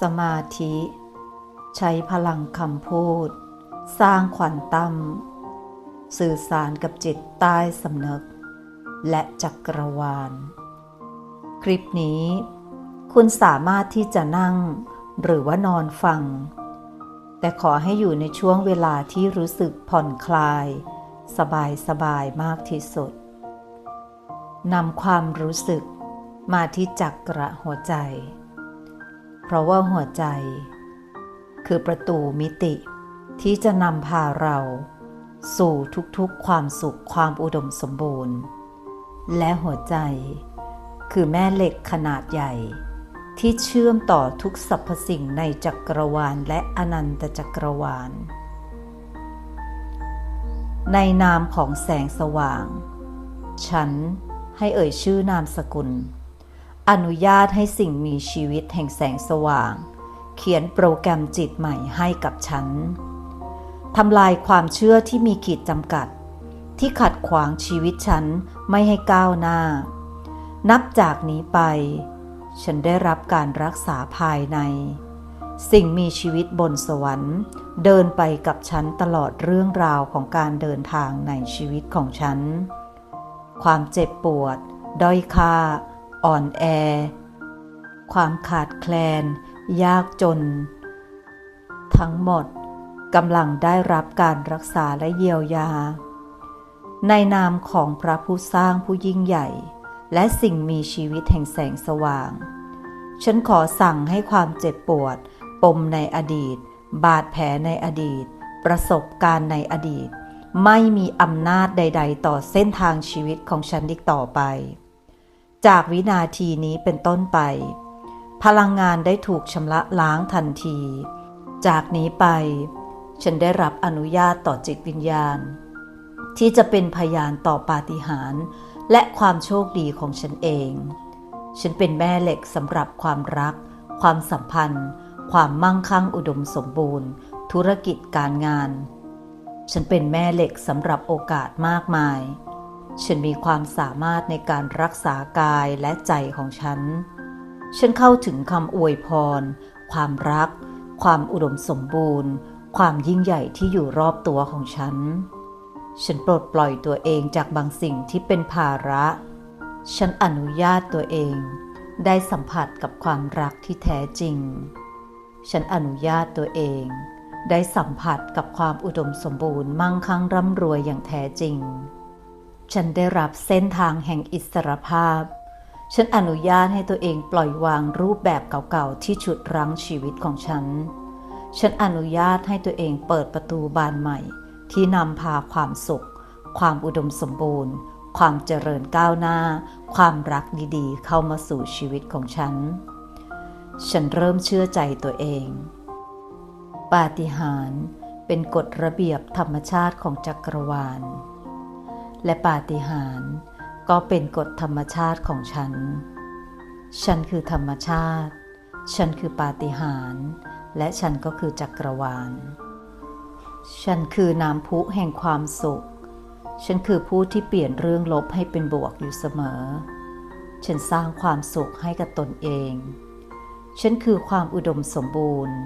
สมาธิ ใช้พลังคำพูด สร้างขวัญตั้มสื่อสารกับจิตใต้สำนึก และจักรวาล คลิปนี้ คุณสามารถที่จะนั่งหรือว่านอนฟัง แต่ขอให้อยู่ในช่วงเวลาที่รู้สึกผ่อนคลาย สบายสบายมากที่สุดนำความรู้สึกมาที่จักระหัวใจ ราะว่าหัวใจ คือประตูมิติที่จะนำพาเรา สู่ทุกๆความสุขความอุดมสมบูรณ์ และหัวใจ คือแม่เหล็กขนาดใหญ่ ที่เชื่อมต่อทุกสรรพสิ่งในจักรวาลและอนันตจักรวาล ในนามของแสงสว่าง ฉันให้เอ่ยชื่อนามสกุล อนุญาตให้สิ่งมีชีวิตแห่งแสงสว่าง เขียนโปรแกรมจิตใหม่ให้กับฉันทำลายความเชื่อที่มีขีดจำกัด ที่ขัดขวางชีวิตฉันไม่ให้ก้าวหน้า นับจากนี้ไป ฉันได้รับการรักษาภายใน สิ่งมีชีวิตบนสวรรค์ เดินไปกับฉันตลอดเรื่องราวของการเดินทางในชีวิตของฉัน ความเจ็บปวด ด้อยค่า อ่อนแอ ความขาดแคลน ยากจน ทั้งหมดกำลังได้รับการรักษาและเยียวยา ในนามของพระผู้สร้างผู้ยิ่งใหญ่ และสิ่งมีชีวิตแห่งแสงสว่าง ฉันขอสั่งให้ความเจ็บปวด ปมในอดีต บาดแผลในอดีต ประสบการณ์ในอดีต ไม่มีอำนาจใด ๆ ต่อเส้นทางชีวิตของฉันอีกต่อไป จากวินาทีนี้เป็นต้นไป พลังงานได้ถูกชำระล้างทันที จากนี้ไป ฉันได้รับอนุญาตต่อจิตวิญญาณ ที่จะเป็นพยานต่อปาฏิหาริย์และความโชคดีของฉันเอง ฉันเป็นแม่เหล็กสำหรับความรัก ความสัมพันธ์ ความมั่งคั่งอุดมสมบูรณ์ ธุรกิจการงาน ฉันเป็นแม่เหล็กสำหรับโอกาสมากมาย ฉันมีความสามารถในการรักษากายและใจของฉัน ฉันเข้าถึงคำอวยพร ความรัก ความอุดมสมบูรณ์ ความยิ่งใหญ่ที่อยู่รอบตัวของฉัน ฉันปลดปล่อยตัวเองจากบางสิ่งที่เป็นภาระ ฉันอนุญาตตัวเอง ได้สัมผัสกับความรักที่แท้จริง ฉันอนุญาตตัวเอง ได้สัมผัสกับความอุดมสมบูรณ์มั่งคั่งร่ำรวยอย่างแท้จริง ฉันได้รับเส้นทางแห่งอิสรภาพ ฉันอนุญาตให้ตัวเองปล่อยวางรูปแบบเก่าๆที่ฉุดรั้งชีวิตของฉัน ฉันอนุญาตให้ตัวเองเปิดประตูบานใหม่ ที่นำพาความสุข ความอุดมสมบูรณ์ ความเจริญก้าวหน้า ความรักดีๆ เข้ามาสู่ชีวิตของฉัน ฉันเริ่มเชื่อใจตัวเอง ปาฏิหาริย์เป็นกฎระเบียบธรรมชาติของจักรวาล และปาฏิหาริย์ก็เป็นกฎธรรมชาติของฉัน ฉันคือธรรมชาติ ฉันคือปาฏิหาริย์และฉันก็คือจักรวาล ฉันคือน้ำพุแห่งความสุข ฉันคือผู้ที่เปลี่ยนเรื่องลบให้เป็นบวกอยู่เสมอ ฉันสร้างความสุขให้กับตนเอง ฉันคือความอุดมสมบูรณ์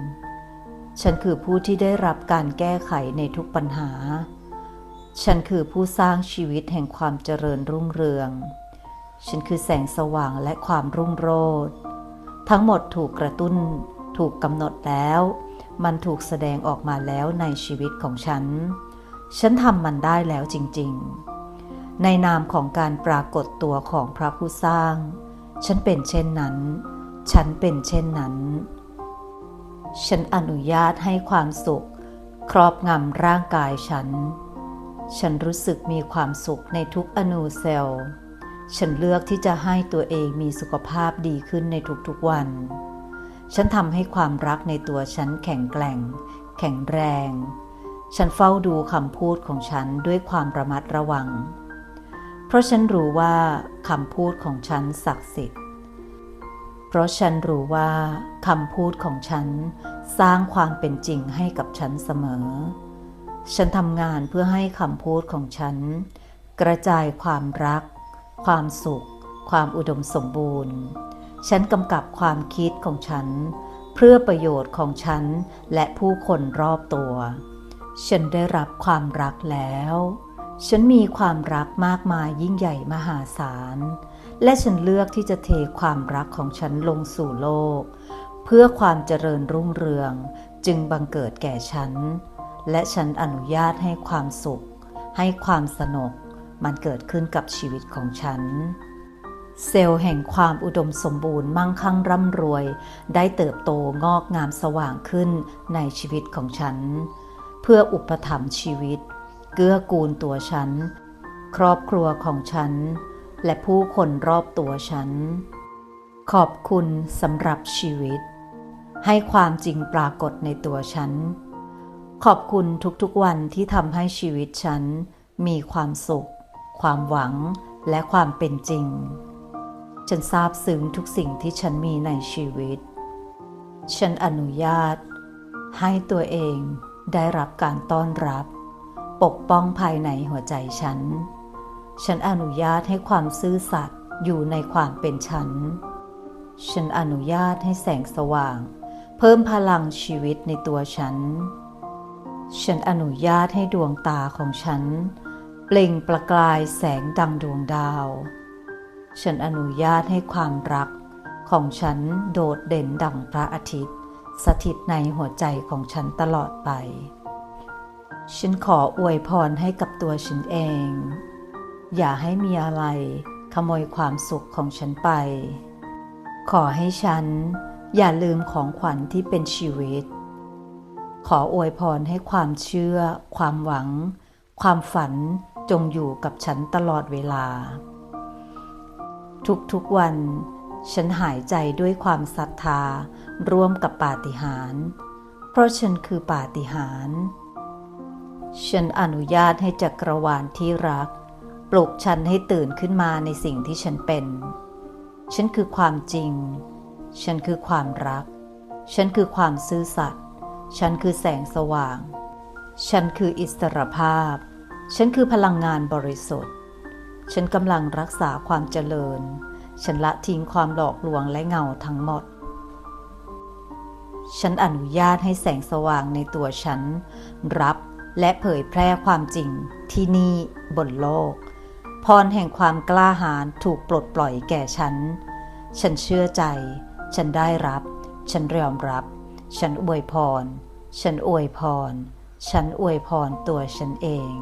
ฉันคือผู้ที่ได้รับการแก้ไขในทุกปัญหา ฉันคือผู้สร้างชีวิตแห่งความเจริญรุ่งเรือง ฉันคือแสงสว่างและความรุ่งโรจน์ทั้งหมดถูกกระตุ้น ถูกกำหนดแล้ว มันถูกแสดงออกมาแล้วในชีวิตของฉัน ฉันทำมันได้แล้วจริง ๆ ในนามของการปรากฏตัวของพระผู้สร้าง ฉันเป็นเช่นนั้น ฉันเป็นเช่นนั้น ฉันอนุญาตให้ความสุข ครอบงำร่างกายฉัน ฉันรู้สึกมีความสุขในทุกอนูเซลล์ ฉันเลือกที่จะให้ตัวเองมีสุขภาพดีขึ้นในทุกๆวัน ฉันทำให้ความรักในตัวฉันแข็งแกร่ง แข็งแรง ฉันเฝ้าดูคำพูดของฉันด้วยความระมัดระวัง เพราะฉันรู้ว่าคำพูดของฉันศักดิ์สิทธิ์ เพราะฉันรู้ว่าคำพูดของฉันสร้างความเป็นจริงให้กับฉันเสมอ ฉันทำงานเพื่อให้คำพูดของฉัน กระจายความรัก ความสุข ความอุดมสมบูรณ์ ฉันกำกับความคิดของฉันพพื่อประโยชน์ของฉันและผู้คนรอบตัว ฉันได้รับความรักแล้ว ฉันมีความรักมากมายยิ่งใหญ่มหาศาล และฉันเลือกที่จะเทความรักของฉันลงสู่โลก เพื่อความเจริญรุ่งเรืองจึงบังเกิดแก่ฉัน และฉันอนุญาตให้ความสุข ให้ความสนุก มันเกิดขึ้นกับชีวิตของฉัน เซลล์แห่งความอุดมสมบูรณ์มั่งคั่งร่ำรวย ได้เติบโตงอกงามสว่างขึ้นในชีวิตของฉัน เพื่ออุปถัมภ์ชีวิต เกื้อกูลตัวฉัน ครอบครัวของฉัน และผู้คนรอบตัวฉัน ขอบคุณสำหรับชีวิต ให้ความจริงปรากฏในตัวฉัน ขอบคุณทุกๆวันที่ทำให้ชีวิตฉัน มีความสุข ความหวังและความเป็นจริง ฉันซาบซึ้งทุกสิ่งที่ฉันมีในชีวิต ฉันอนุญาต ให้ตัวเองได้รับการต้อนรับ ปกป้องภายในหัวใจฉัน ฉันอนุญาตให้ความซื่อสัตย์อยู่ในความเป็นฉัน ฉันอนุญาตให้แสงสว่าง เพิ่มพลังชีวิตในตัวฉัน ฉันอนุญาตให้ดวงตาของฉัน เปล่งประกายแสงดังดวงดาว ฉันอนุญาตให้ความรักของฉันโดดเด่นดังพระอาทิตย์ สถิตในหัวใจของฉันตลอดไป ฉันขออวยพรให้กับตัวฉันเอง อย่าให้มีอะไรขโมยความสุขของฉันไป ขอให้ฉันอย่าลืมของขวัญที่เป็นชีวิต ขออวยพรให้ความเชื่อ ความหวัง ความฝันจงอยู่กับฉันตลอดเวลา ทุกๆวัน ฉันหายใจด้วยความศรัทธา ร่วมกับปาฏิหาริย์เพราะฉันคือปาฏิหาริย์ฉันอนุญาตให้จักรวาลที่รัก ปลุกฉันให้ตื่นขึ้นมาในสิ่งที่ฉันเป็น ฉันคือความจริง ฉันคือความรัก ฉันคือความซื่อสัตย์ ฉันคือแสงสว่าง ฉันคืออิสรภาพ ฉันคือพลังงานบริสุทธิ์ ฉันกำลังรักษาความเจริญ ฉันละทิ้งความหลอกลวงและเงาทั้งหมด ฉันอนุญาตให้แสงสว่างในตัวฉัน รับและเผยแพร่ความจริงที่นี่บนโลก พรแห่งความกล้าหาญถูกปลดปล่อยแก่ฉัน ฉันเชื่อใจ ฉันได้รับ ฉันยอมรับ ฉันอวยพร ฉันอวยพร ฉันอวยพรตัวฉันเอง